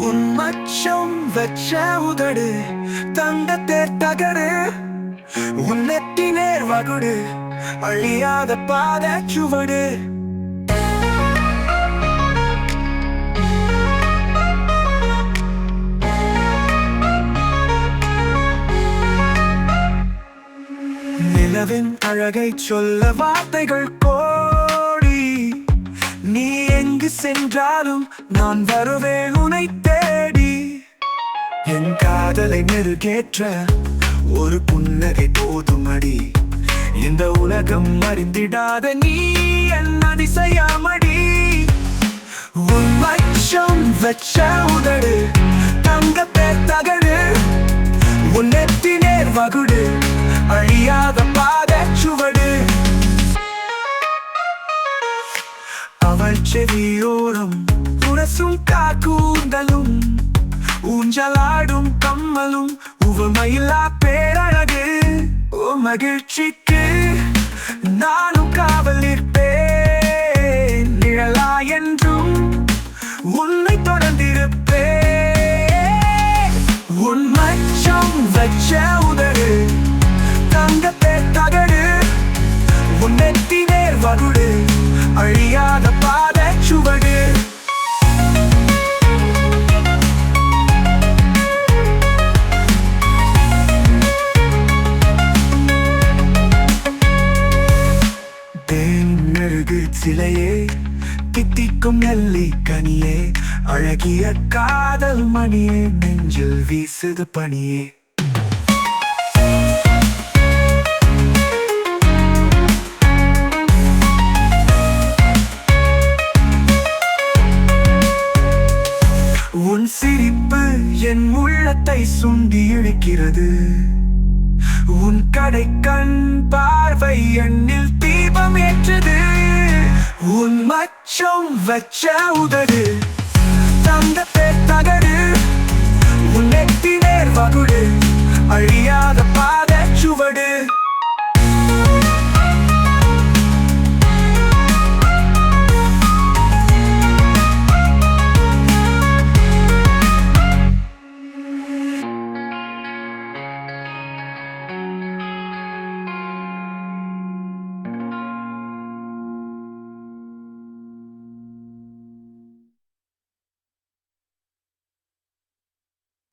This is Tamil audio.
உன் மச்சம் வச்ச உதடு தங்கத்தேர் தகடு உன்னெத்தி நேர் வகுடு அழியாத பாத சுவடு. நிலவின் அழகை சொல்ல வார்த்தைகள் கோ சென்றாலும் நான் வருவேன் உனை தேடி. என் காதலை மெருகேற்ற ஒரு புன்னகை போதுமடி. இந்த உலகம் அறிந்திடாத நீ என் அதிசயமடி. உன் மச்சம் வச்ச உதடு தங்க பேர் தகடு. உன் நெத்தி நேர் வகுடு அவள் செவியோரம் உரசும் காக்கூந்தலும் ஊஞ்சலாடும் கம்மலும் உவமையில்லா பேரழகு. ஓ மகிழ்ச்சிக்கு நானும் காவல் இருப்பேன் நிழலா என்றும் உன்னை தொடர்ந்திருப்பேன். உன் மச்சம் வச்ச உதடு தங்கத்தே தகடு உன் நெத்தி நேர் வகுடு அழியாத மெழுகு சிலையே தித்திக்கும் நெல்லி கனியே அழகிய காதல் மணியே நெஞ்சில் வீசுது பணியே உன் சிரிப்பு என் உள்ளத்தை சுண்டி இழுக்கிறது. உன் கடை கண் பார்வை என் மச்சம் வச்ச